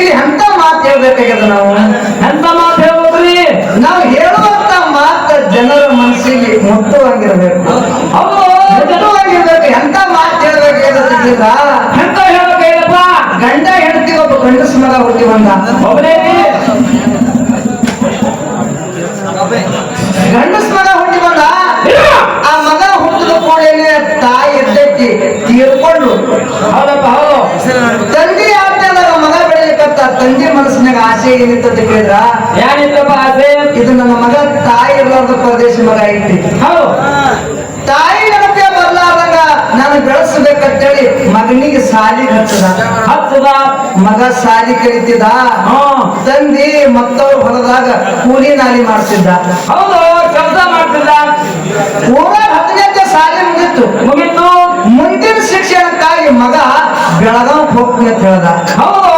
ಇಲ್ಲಿ ಎಂತ ಮಾತು ಹೇಳ್ಬೇಕಾಗ್ಯದ ನಾವು? ಎಂತ ಮಾತು ಹೇಳ್ಬೋದ್ರಿ ನಾವು ಹೇಳುವಂತ ಮಾತು ಜನರ ಮನಸ್ಸಿಗೆ ಮುಕ್ತವಾಗಿರ್ಬೇಕು ಮುಟ್ಟುವಂಗಿರ್ಬೇಕು ಎಂತ ಮಾತು ಹೇಳ್ಬೇಕಾಗ್ಯದ ಎಂತ ಹೇಳ್ಬೇಕಪ್ಪ ಗಂಡ ಹೆಂಡತಿ ಒಬ್ಬ ಗಂಡಸ ಮಗ ಹುಟ್ಟಿ ಬಂದ. ಒಬ್ಬನೇ ಗಂಡಸ ಮಗ ಹುಟ್ಟಿ ಬಂದ. ಆ ಮಗ ಹುಟ್ಟಿದ ಕೂಡಲೇ ತಾಯಿ ಎದ್ದೈತಿ ತೀರ್ಕೊಂಡು ಹೌದಪ್ಪ, ಹೌದು ತಂದೆ ಆದ್ಮೇಲೆ ಮಗ ಬೆಳಿಲಿಕ್ಕತ್ತ ತಂದೆ ಮನಸ್ಸಿನಾಗ ಆಸೆ ಏನಿತ್ತ ಅಂತ ಕೇಳಿದ್ರ? ಏನಿತ್ತಪ್ಪ ಆಸೆ? ಇದು ನನ್ನ ಮಗ ತಾಯಿ ಇರಲಾರ್ದ ಪ್ರದೇಶ ಮಗ ಐತಿ. ಹೌದು. ತಾಯಿ ನನಗೆ ಬರ್ಲಾರ್ದಾಗ ನಾನು ಬೆಳೆಸ್ಬೇಕಂತೇಳಿ ಮಗನಿಗೆ ಸಾಲಿ ಹಚ್ಚದ ಹತ್ತದ? ಮಗ ಸಾಲಿ ಕಲಿತಿದ. ತಂದಿ ಮತ್ತವ್ರು ಹೊಲದಾಗ ಕೂಲಿ ನಾಲಿ ಮಾಡ್ತಿದ್ದ. ಹೌದು ಕೆಲಸ ಮಾಡ್ತಿದ್ದ. ಊರಾಗ ಹತ್ತನೇ ಸಾಲಿ ಮುಗಿತು. ಮುಗಿತ್ತು ಮುಂದಿನ ಶಿಕ್ಷಣಕ್ಕಾಗಿ ಮಗ ಬೆಳಗಾವ್ ಹೋಗ್ತೀನಿ ಅಂತ ಹೇಳ್ದ. ಹೌದು.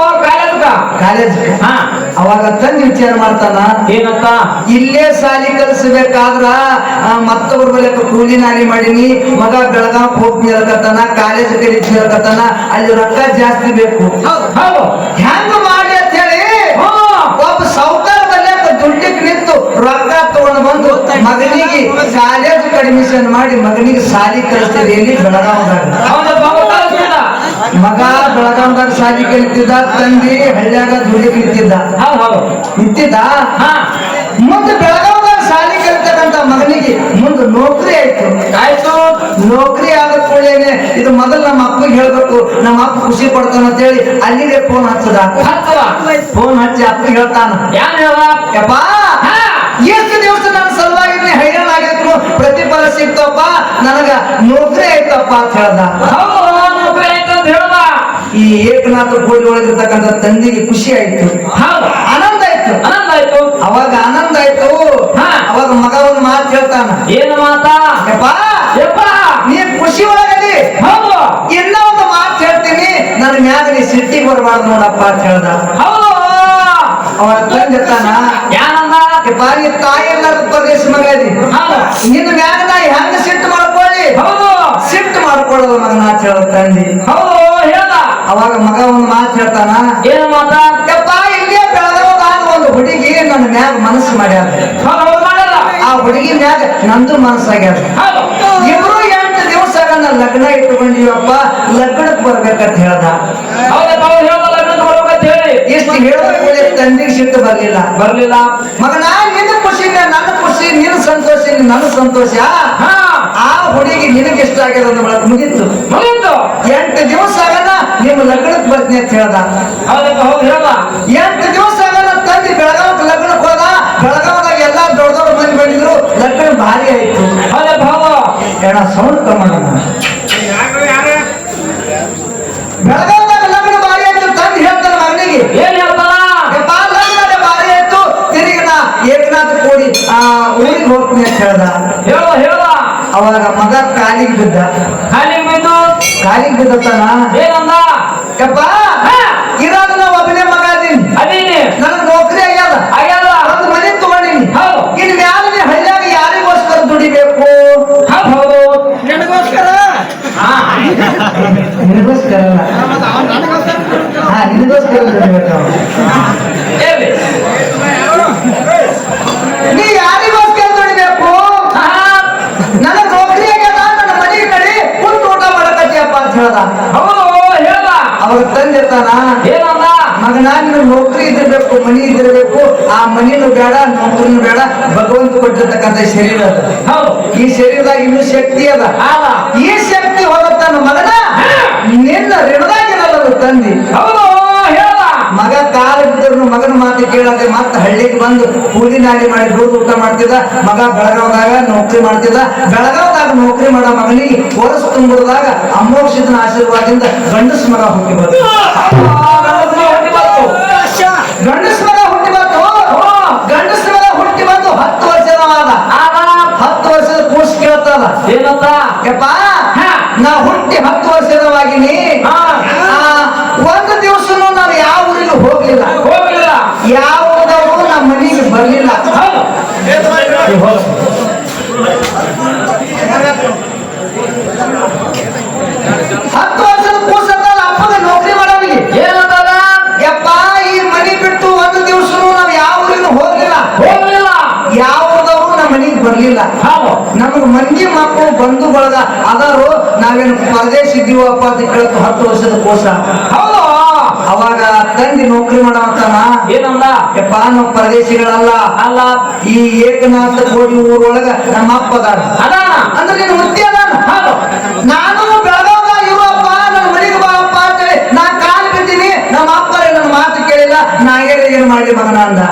ಕಾಲೇಜ್. ಹಾ. ಅವಾಗ ತಂದು ವಿಚಾರ ಮಾಡ್ತಾನ ಏನಂತ ಇಲ್ಲೇ ಸಾಲಿ ಕಲಿಸ್ಬೇಕಾದ್ರ ಮತ್ತೊಬ್ಬರ ಬಳಿ ಕೂಲಿ ನಾಲಿ ಮಾಡೀನಿ ಮಗ ಬೆಳಗಾವ್ ಹೋಗಿ ಹೇಳ್ಕತ್ತಾನ ಕಾಲೇಜ್ ಕಲಿತಿ ಹೇಳ್ಕತ್ತಾನ ಅಲ್ಲಿ ರೊಕ್ಕ ಜಾಸ್ತಿ ಬೇಕು. ಹೆಂಗ ಮಾಡಿ ಅಂತ ಹೇಳಿ ಒಬ್ಬ ಸಾವುಕಾರ ಬಲ್ಲೆ ದುಡ್ಡಿಗೆ ನಿಂತು ರೊಕ್ಕ ತಗೊಂಡು ಬಂದು ಮಗನಿಗೆ ಕಾಲೇಜ್ ಅಡ್ಮಿಷನ್ ಮಾಡಿ ಮಗನಿಗೆ ಸಾಲಿ ಕಲಿಸ್ತೀವಿ ಎಲ್ಲಿ ಬೆಳಗಾವದಾಗ? ಮಗ ಬೆಳಗಾವದಾಗ ಸಾಲಿ ಕಲಿತಿದ್ದ ತಂದಿ ಹಳ್ಳಿಯಾಗ ಹೌದು ನಿಂತಿದ್ದ? ಹಾ. ಮುಂದೆ ಬೆಳಗಾವದಾಗ ಸಾಲಿ ಕಲಿತಕ್ಕಂತ ಮಗನಿಗೆ ಮುಂದೆ ನೌಕರಿ ಆಯ್ತು. ಆಯ್ತು. ನೌಕರಿ ಆದ ಕೂಡಲೇನೆ ಇದು ಮೊದಲು ನಮ್ಮ ಅಪ್ಪಗೆ ಹೇಳ್ಬೇಕು ನಮ್ಮ ಅಪ್ಪ ಖುಷಿ ಪಡ್ತಾನ ಅಂತ ಹೇಳಿ ಅಲ್ಲಿಗೆ ಫೋನ್ ಹಚ್ಚದ. ಫೋನ್ ಹಚ್ಚಿ ಅಪ್ಪಗೆ ಹೇಳ್ತಾನ ಯಪ್ಪ ಹಾ. ಎಷ್ಟು ದಿವಸ ನನ್ನ ಸಲುವಾಗಿ ಹೈರಾಣ ಆಗಿದ್ರು ಪ್ರತಿಫಲ ಸಿಗ್ತಪ್ಪ ನನಗ ನೌಕರಿ ಆಯ್ತಪ್ಪ ಅಂತ ಹೇಳ್ದ. ಈ ಏಕನಾಥ ಕೋಳಿ ಒಳಗಿರ್ತಕ್ಕಂಥ ತಂದೆಗೆ ಖುಷಿ ಆಯ್ತು. ಆನಂದ ಆಯ್ತು. ಆನಂದ ಆಯ್ತು. ಅವಾಗ ಆನಂದ ಆಯ್ತು. ಅವಾಗ ಮಗ ಒಂದು ಮಾತು ಹೇಳ್ತಾನ. ಏನು ಮಾತಾ? ನೀ ಖುಷಿ ಒಳಗದಿ ಹೌದು. ಇನ್ನೂ ಒಂದು ಮಾತು ಹೇಳ್ತೀನಿ. ನನ್ನ ಮ್ಯಾಗ ನೀ ಸಿಟ್ಟಿ ಬರಬಾರ್ದು ನೋಡಪ್ಪ ಅಂತ ಹೇಳ್ದ. ಹೌದು. ಏನಂದ ಯಪ್ಪ ನೀ ತಾಯಿ ಎಲ್ಲಾರ ಪ್ರದೇಶ ಮಗ ಅದಿ ಹೌದು. ನಿನ್ನ ಮ್ಯಾಗ ನಾ ಹೆಂಗ್ ಸಿಟ್ಟು ಮಾಡ್ಕೊಳ್ಳಿ? ಹೌದು. ಸಿಟ್ಟು ಮಾಡ್ಕೊಳ್ಳೋದು ಮಗನ ಅಂತ ಹೇಳ ತಂದಿ. ಹೌದು. ಹೇಳ್ದ? ಅವಾಗ ಮಗ ಒಂದು ಮಾತು ಹೇಳ್ತಾನ ಏನು ಮಾತಾ? ಯಪ್ಪ ಇಲ್ಲೇ ಒಂದು ಹುಡುಗಿ ನನ್ನ ಮ್ಯಾಗ ಮನಸ್ಸು ಮಾಡ್ಯಾರ ಆ ಹುಡುಗಿ ಮ್ಯಾಗ ನಂದು ಮನಸ್ಸಾಗ್ಯಾದ. ಇಬ್ರು ಎಂಟು ದಿವಸ ಲಗ್ನ ಇಟ್ಟುಕೊಂಡಿವಪ್ಪ ಲಗ್ನಕ್ಕೆ ಬರ್ಬೇಕಂತ ಹೇಳ್ದ. ಬರ್ಬೇಕಂತ ಹೇಳಿ. ತಂದೆಗೆ ಸಿಟ್ಟು ಬರ್ಲಿಲ್ಲ. ಬರ್ಲಿಲ್ಲ. ಮಗನ ನಿನ್ನ ಖುಷಿ ನನ್ನ ಖುಷಿ ನಿನ್ನ ಸಂತೋಷ ನನ್ನ ಸಂತೋಷ. ಹುಡುಗಿ ನಿನಗೆ ಇಷ್ಟ ಆಗಿರೋದು ಬಳಕ ಮುಗೀತು. ಮುಗಿತು. ಎಂಟು ದಿವಸ ಆಗಲ್ಲ ನಿಮ್ಮ ಲಗ್ನಕ್ಕೆ ಬರ್ತೀನಿ ಅಂತ ಹೇಳ್ದ. ಹೌದಪ್ಪ ಹೌದು ಹೇಳ್ದ ಎಂಟು ದಿವಸ ಆಗಲ್ಲ ತಂದೆ ಬೆಳಗಾವಕ್ಕೆ ಲಗ್ನಕ್ಕೆ ಹೋದ. ಬೆಳಗಾವದಾಗ ಎಲ್ಲಾ ದೊಡ್ಡ ದೊಡ್ಡ ಮಂದಿ ಬಂದಿದ್ರು ಲಗ್ನ ಭಾರಿ ಆಯ್ತು. ಹೌದಪ್ಪ ಹೌದು. ಏನ ಸೌಂಡ್ ಕಮ್ಮಣ ಬೆಳಗಾವದಾಗ ಲಗ್ನ ಭಾರಿ ಆಯ್ತು ತಂದೆ ಹೇಳ್ತಾನೆ ಮಗನಿಗೆ. ಏನ್ ಹೇಳ್ತಾನ ಭಾರಿ ಆಯ್ತು ತಿರುಗಿ ನಾ ಏಕನಾಥ ಕೋಡಿ ಆ ಊರಿಗೆ ಹೋಗ್ತೀನಿ ಅಂತ ಹೇಳ್ದ. ಹೇಳ ಹೇಳ ಅವಾಗ ಮಗ ಕಾಲಿಗೆ ಬಿದ್ದ. ಕಾಲಿಗೆ ಬಿದ್ದು? ಕಾಲಿಗೆ ಬಿದ್ದತ್ತಾನ ಏನಂದ? ಯಪ್ಪ ಹಾ. ಇರೋದು ನಾವು ಒಬ್ಬನೇ ಮಗ ಅದೀನಿ. ಅದೀನಿ ನನಗೆ ನೌಕರಿ ಆಗ್ಯದ. ಆಗ್ಯದ? ಒಂದು ಮನೆ ತಗೊಂಡಿನಿ. ಹೌದು. ಇನ್ ಮ್ಯಾಲ ನೀ ಹಳ್ಳಿಯಾಗ ಯಾರಿಗೋಸ್ಕರ ದುಡಿಬೇಕು? ಹೌದು ನಿನಗೋಸ್ಕರ? ಹಾ. ನಿನಗೋಸ್ಕರ ಅಲ್ಲ. ಹಾ ನಿನಗೋಸ್ಕರ ದುಡಿಬೇಕು ಹೇಳಿ ನೀ ಯಾರಿಗೋಸ್ಕರ ದುಡಿಬೇಕು ಹಾ ನನಗೆ ನೌಕರಿ ಆಗ್ಯದ ನನ್ನ ಮನೆ ಕಡೆ ಕುಂತು ಊಟ ಮಾಡಕತ್ತೀಯಪ್ಪ ಅಂತ ಹೇಳ್ದ ಹೌದು ಹೇಳ್ದ ಅವಾಗ ತಂದಿರ್ತಾನ ಏನಂದ ಮಗನ ನಿನಗೆ ನೌಕರಿ ಇದಿರ್ಬೇಕು ಮನಿ ಇದಿರ್ಬೇಕು ಮನಿನೂ ಬೇಡ ನೌಕರಿನೂ ಬೇಡ ಭಗವಂತ ಕೊಟ್ಟಿರ್ತಕ್ಕಂಥ ಶರೀರ ಅದ. ಈ ಶರೀರದಾಗ ಇನ್ನೂ ಶಕ್ತಿ ಅದ. ಈ ಶಕ್ತಿ ಹೋಗತ್ತಾನ ಮಗನ ನಿನ್ನ ಋಣದಾಗಿರಲ್ಲ ತಂದಿ. ಹೌದು ಮಗ ಕಾಲ ಬಿದ್ದರು ಮಗನ ಮಾತು ಕೇಳದೆ ಮತ್ತೆ ಹಳ್ಳಿಗೆ ಬಂದು ಕೂಲಿ ನಾಡಿ ಮಾಡಿ ದುಡ್ಡು ಊಟ ಮಾಡ್ತಿದ್ದ ಮಗ ಬೆಳಗಾವದಾಗ ನೌಕರಿ ಮಾಡ್ತಿದ್ದ. ಬೆಳಗಾವದಾಗ ನೌಕರಿ ಮಾಡೋ ಮಗನಿಗೆ ಹೊರಸು ತುಂಬಿದಾಗ ಅಮೋಕ್ಷಿತನ ಆಶೀರ್ವಾದದಿಂದ ಗಂಡಸ್ ಮಗ ಹೋಗಿ ಬಂತು ಗಂಡಸ ಮಗ ಹುಟ್ಟಿ ಬಂತು ಗಂಡಸ ಮಗ ಹುಟ್ಟಿ ಬಂದು ಹತ್ತು ವರ್ಷದವಾದ ಹತ್ತು ವರ್ಷದ ಕೂಸ್ ಕೇಳ್ತದ ಏನಂತ ಯಪ್ಪ ಹಾ. ನಾ ಹುಟ್ಟಿ ಹತ್ತು ವರ್ಷದವಾಗಿನಿ ಒಂದು ದಿವಸನು ನಾನು ಯಾವ ಊರಿಗೂ ಹೋಗ್ಲಿಲ್ಲ. ಹೋಗ್ಲಿಲ್ಲ. ಯಾವುದವರು ನಮ್ಮ ಮನೆಗೆ ಬರ್ಲಿಲ್ಲ ಹೌದು ಹತ್ತು ವರ್ಷದ ಕೂಸಂತ ಅಪ್ಪಗ ನೌಕರಿ ಮಾಡೋನಿಗೆ ಏನಂತದ ಯಪ್ಪ ಈ ನಾವೇನು ಪರದೇಶ ಇದ್ದೀವಪ್ಪ ಅಂತ ಕೇಳತ್ತು ಹತ್ತು ವರ್ಷದ ಕೋಶ. ಅವಾಗ ತಂದೆ ನೌಕರಿ ಮಾಡತಾನ ಏನಂದ? ಯಪ್ಪ ನಮ್ಮ ಪರದೇಶಿಗಳಲ್ಲ. ಅಲ್ಲ. ಈ ಏಕನಾಥ ಕೋಟಿ ಊರೊಳಗ ನಮ್ಮ ಅಪ್ಪ ಅದಾನ? ಅಂದ್ರೆ ನಿನ್ನ ಮುತ್ತಿ ಅದಾನ? ನಾನು ಬೆಳಗಾವ ಇರುವಪ್ಪ ನನ್ನ ಮನೆಗೆ ಬಾ ಅಪ್ಪ ಅಂತೇಳಿ ನಾ ಕಾಲು ಬಿದ್ದೀನಿ ನಮ್ಮ ಅಪ್ಪ ನನ್ನ ಮಾತು ಕೇಳಿಲ್ಲ. ನಾ ಏನು ಏನು ಮಾಡ್ಲಿ ಮಗನ ಅಂದ.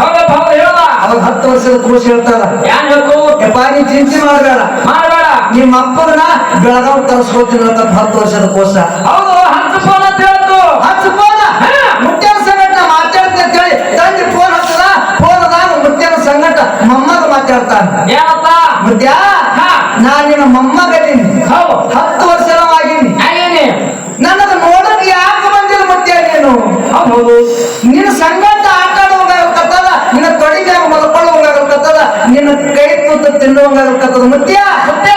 ಹೌದಪ್ಪ ಹೌದು ಹೇಳ. ಅವಾಗ ಹತ್ತು ವರ್ಷದ ಕೋಶ ಹೇಳ್ತಾರ. ಏನ್ ಹೇಳ್ತು? ಯಪ್ಪ ನೀ ಚಿಂತೆ ಮಾಡಬೇಡ. ಮಾಡಬೇಡ. ನಿಮ್ಮ ಅಪ್ಪನ ಬೆಳಗಾವ್ ತರಿಸ್ಕೊತೀನಿ ಅಂತ ಹತ್ತು ವರ್ಷದ ಕೋಶ. ಹೌದು ಹತ್ತು ಫೋನ್ ಅಂತ ಹೇಳ್ತು. ಹತ್ತು ಫೋನ್ ಮುತ್ಯನ ಸಂಗಟ ನಾ ಮಾತಾಡ್ತೀನಿ ಅಂತ ಹೇಳಿ ತಂದೆ ಫೋನ್ ಹತ್ತದ ಫೋನ್ ಅದಾಗ ಮುತ್ಯನ ಸಂಗಟ ಮಮ್ಮಗ ಮಾತಾಡ್ತಾನ. ಏನಪ್ಪ ಮುತ್ಯ ಹಾ. ನಾ ನಿನ್ನ ಮೊಮ್ಮಗದೀನಿ ಹೌದು. ಹತ್ತು ವರ್ಷವಾಗಿನಿ ನನ್ನದು ನೋಡಕ್ ಯಾಕೆ ಬಂದಿಲ್ಲ ಮುದ್ಯ ನೀನು? ಹೌದು. ನಿನ್ನ ಸಂಗಟ ಆಟ ಹೋಗಾಗತ್ತದ ನಿನ್ನ ತೊಡಿಗೆ ಮಲ್ಕೊಳ್ಳೋ ಹೋಗಾಗತ್ತದ ನಿನ್ನ ಕೈ ತುತ್ತು ತಿನ್ನುವಂಗಾಗತ್ತದ ಮುದ್ಯ. ಮುದ್ಯಾ.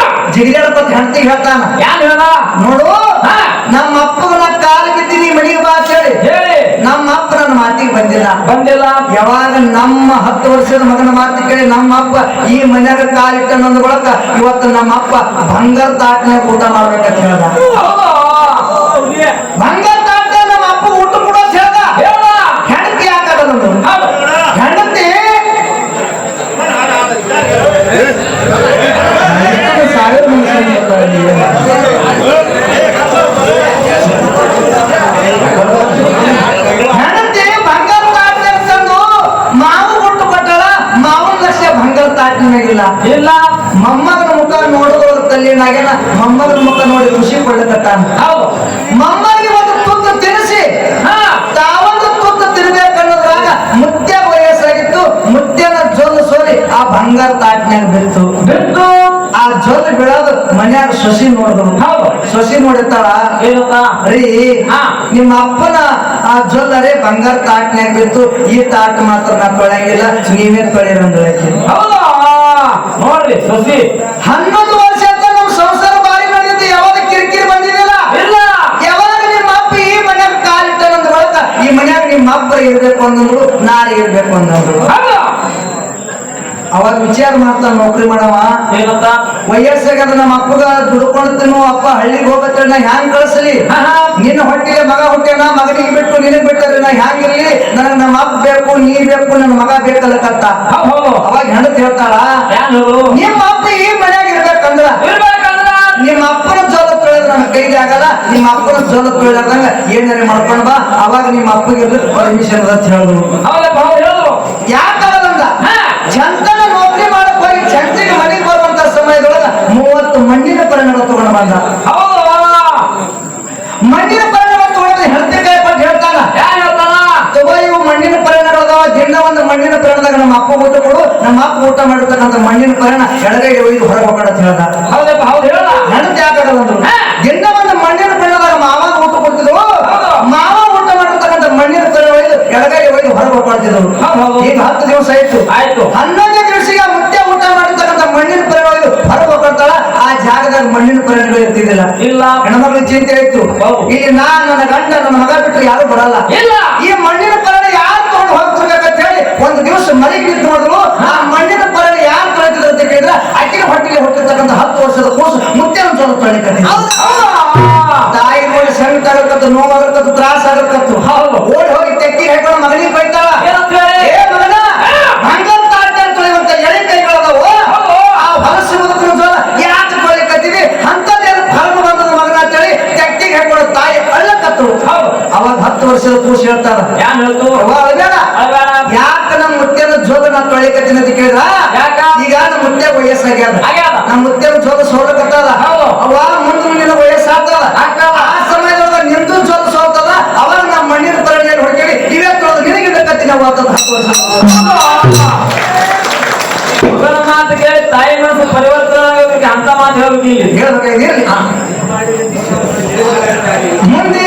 ಜಿಗಿದಾಡಕತ್ತ ಹೆಂಡತಿಗೆ ಹೇಳ್ತಾನ ಯಾರು ಹೇಳ ನೋಡು. ನಮ್ಮ ಅಪ್ಪನ ಕಾಲ ಬಿದ್ದೀನಿ ಮನೆಗೆ ಬಾ ಅಂತ ಹೇಳಿ. ಹೇಳಿ ನಮ್ಮ ಅಪ್ಪ ನನ್ನ ಮಾತಿಗೆ ಬಂದಿಲ್ಲ. ಬಂದಿಲ್ಲ. ಯಾವಾಗ ನಮ್ಮ ಹತ್ತು ವರ್ಷದ ಮಗನ ಮಾತು ಕೇಳಿ ನಮ್ಮ ಅಪ್ಪ ಈ ಮನ್ಯಾಗ ಕಾಲಿಟ್ಟ ನಂದ ಬಳಕ ಇವತ್ತು ನಮ್ಮ ಅಪ್ಪ ಬಂಗಾರ ತಾಟ್ನ್ಯಾಗ ಊಟ ಮಾಡ್ಬೇಕಂತ ಹೇಳ್ದ. ಬಂಗಾರ ತಾಟ್ನ್ಯಾಗಿಲ್ಲ ಇಲ್ಲ ಮೊಮ್ಮಗನ ಮುಖ ನೋಡೋದ್ರ ತಲ್ಲಿನಾಗೇನ ಮೊಮ್ಮಗನ ಮುಖ ನೋಡಿ ಖುಷಿ ಪಡ್ಲಕತ್ತಾನ ಹೌದು. ಸೊಸಿ ನೋಡಿದ್ರು ಸೊಸಿ ನೋಡಿರ್ತಾಳ ರೀ. ನಿಮ್ಮ ಅಪ್ಪನ ಆ ಜೊಲ್ಲರೇ ಬಂಗಾರ ತಾಟ್ನ್ಯಾಗ ಬಿತ್ತು. ಈ ತಾಟ್ ಮಾತ್ರ ನಾ ಕೊಳಂಗಿಲ್ಲ ನೀವೇ ತೊಳೆಯರಂದ್ರೆ ಹೌದಾ? ನೋಡ್ರಿ, ಸೊಸಿ. ಹನ್ನೊಂದು ವರ್ಷ ಅಂತ ನಮ್ ಸಂಸಾರ ಬಾರಿ ಬಂದಿದ್ದು ಯಾವಾಗ ಕಿರಿಕಿರಿ ಬಂದಿದ್ದಿಲ್ಲ? ಇಲ್ಲ. ಯಾವಾಗ ನಿಮ್ಮ ಅಪ್ಪ ಈ ಮನ್ಯಾಗ ಕಾಲಿಟ್ಟ ಬಳಕ ಈ ಮನ್ಯಾಗ ನಿಮ್ಮ ಅಪ್ಪ ಇರ್ಬೇಕು ಅಂದ್ರು ನಾರಿ ಇರ್ಬೇಕು ಅಂದ್ರು ಅವಾಗ ವಿಚಾರ ಮಾಡ್ತಾನ ನೌಕರಿ ಮಾಡವ. ಏನಂತ? ವಯಸ್ಸಾಗದ ನಮ್ಮ ಅಪ್ಪಗ ದುಡ್ಕೊಂಡು ತಿನ್ನು ಅಪ್ಪ ಹಳ್ಳಿಗೆ ಹೋಗತ್ತೆ ನಾ ಹ್ಯಾಂಗ್ ಕಳಿಸಲಿ. ನಿನ್ನ ಹೊಟ್ಟಿಗೆ ಮಗ ಹುಟ್ಟ್ಯಾನ ಮಗನಿಗೆ ಬಿಟ್ಟು ನಿನಗೆ ಬಿಟ್ಟರೆ ನಾ ಹ್ಯಾಂಗಿರ್ಲಿ? ನನಗ್ ನಮ್ಮ ಅಪ್ಪ ಬೇಕು ನೀ ಬೇಕು ನನ್ನ ಮಗ ಬೇಕಲ್ಲ ಕತ್ತ ಅವಾಗ ಹೆಂಡತಿ ಹೇಳ್ತಾಳ ನಿಮ್ಮ ಅಪ್ಪ ಈ ಮನ್ಯಾಗ ಇರ್ಬೇಕಂದ್ರ? ನಿಮ್ಮ ಅಪ್ಪನ ಜೋಲ ತೊಳೆದ್ರೆ ನನ್ನ ಕೈಲಿ ಆಗಲ್ಲ ನಿಮ್ಮ ಅಪ್ಪನ ಜೋಲ ತೊಳೆದಂಗ ಏನಾರ ಮಾಡ್ಕೊಂಡ್ ಬಾ ಅವಾಗ ನಿಮ್ಮ ಅಪ್ಪಗೆ ಪರ್ಮಿಷನ್ ಅಂತ ಹೇಳಿದ್ರು ಯಾಕಂದ್ರ ಹೌದು ಮಣ್ಣಿನ ಪರಿಣಾಮ ತಗೊಂಡು ಬಂದ ಮಣ್ಣಿನ ಪರಿಣಾಮ ತಗೊಂಡ್ರೆ ಹೆಲ್ತ್ ಹೇಳ್ತಾನ ತಗೋ ಇವು ಮಣ್ಣಿನ ಪರಿಣಾಮ ಅದಾವ ದಿನ ಒಂದು ಮಣ್ಣಿನ ಪರಿಣಾಮದಾಗ ನಮ್ಮ ಅಪ್ಪ ಊಟ ಕೊಡು ನಮ್ಮ ಅಪ್ಪ ಊಟ ಮಾಡಿರ್ತಕ್ಕಂಥ ಮಣ್ಣಿನ ಪರಿಣಾಮ ಎಡಗೈ ಒಯ್ದು ಹೊರಗೆ ಹೋಗೋಣ ಹೇಳ್ದ ಹೌದಪ್ಪ ಹೌದು ಹೇಳ ಹೆಂಡತಿ ಯಾಕಾಗಲ್ಲ ಅಂದ್ರು. ದಿನ ಒಂದು ಮಣ್ಣಿನ ಪರಿಣಾಮದಾಗ ಮಾವ ಊಟ ಕೊಡ್ತಿದ್ರು ಮಾವ ಊಟ ಮಾಡಿರ್ತಕ್ಕಂಥ ಮಣ್ಣಿನ ಪರಿಣಾಮ ಒಯ್ದು ಎಡಗೈ ಒಯ್ದು ಹೊರಗೆ ಹೋಗ್ಕೊಳ್ತಿದ್ರು. ಈಗ ಹತ್ತು ದಿವಸ ಆಯ್ತು ಆಯ್ತು ಹನ್ನೊಂದನೇ ಮುತ್ಯ ಊಟ ಮಾಡಿರ್ತಕ್ಕಂಥ ಮಣ್ಣಿನ ಪರಿಣಾಮ ಒಯ್ದು ಹೊರಗೆ ಹೋಗ್ತಾಳ ಆ ಜಾಗದಾಗ ಮಣ್ಣಿನ ಪರಿಣಾಮ ಇರ್ತಿದ್ದಿಲ್ಲ ಇಲ್ಲ ಹೆಣ್ಮಕ್ಳಿಗೆ ಆಯ್ತು ಇಲ್ಲಿ ನಾ ನನ್ನ ಗಂಡ ನನ್ನ ಮಗ ಬಿಟ್ಟರೆ ಯಾರು ಬರಲ್ಲ. ಇಲ್ಲ. ಈ ಮಣ್ಣಿನ ಪರಡೆ ಯಾರು ತಗೊಂಡು ಹೋಗ್ತಿರ್ಬೇಕಂತ ಹೇಳಿ ಒಂದು ದಿವಸ ಮನೆಗೆ ನಿಂತು ನೋಡಿದ್ರು ಆ ಮಣ್ಣಿನ ಪರಡೆ ಯಾರು ತೊಳಿತಿದ್ರು ಅಂತ ಕೇಳಿದ್ರೆ ಅಕ್ಕಿನ ಹೊಟ್ಟಿಗೆ ಹುಟ್ಟಿರ್ತಕ್ಕಂಥ ಹತ್ತು ವರ್ಷದ ಬೇಕಾಗ್ತೈತಿ ಅಂತ ಈಗ ನಮ್ಮ ಮುತ್ತೆ ವಯಸ್ಸಾಗ್ಯದ. ನಮ್ಮ ಮುತ್ತೆ ಜೋದ ಸೋಲಕತ್ತದ ಅವ ಮುಂದ ಮುಂದಿನ ವಯಸ್ಸಾಗ್ತದ. ಆ ಸಮಯದೊಳಗ ನಿಂತು ಜೋದ ಸೋತದ ಅವಾಗ ನಮ್ಮ ಮಣ್ಣಿನ ತರಣಿಯಲ್ಲಿ ಹೊಡ್ಕೇಳಿ ಇವತ್ತು ನಿನಗೆ ಬೇಕತ್ತಿ ವಾತದ ಹತ್ತು ವರ್ಷ. ಮಾತು ಕೇಳಿ ತಾಯಿ ಮನಸ್ಸು ಪರಿವರ್ತನೆ ಅಂತ ಮಾತು ಹೇಳ್ಬೇಕು ಇಲ್ಲಿ. ಮುಂದೆ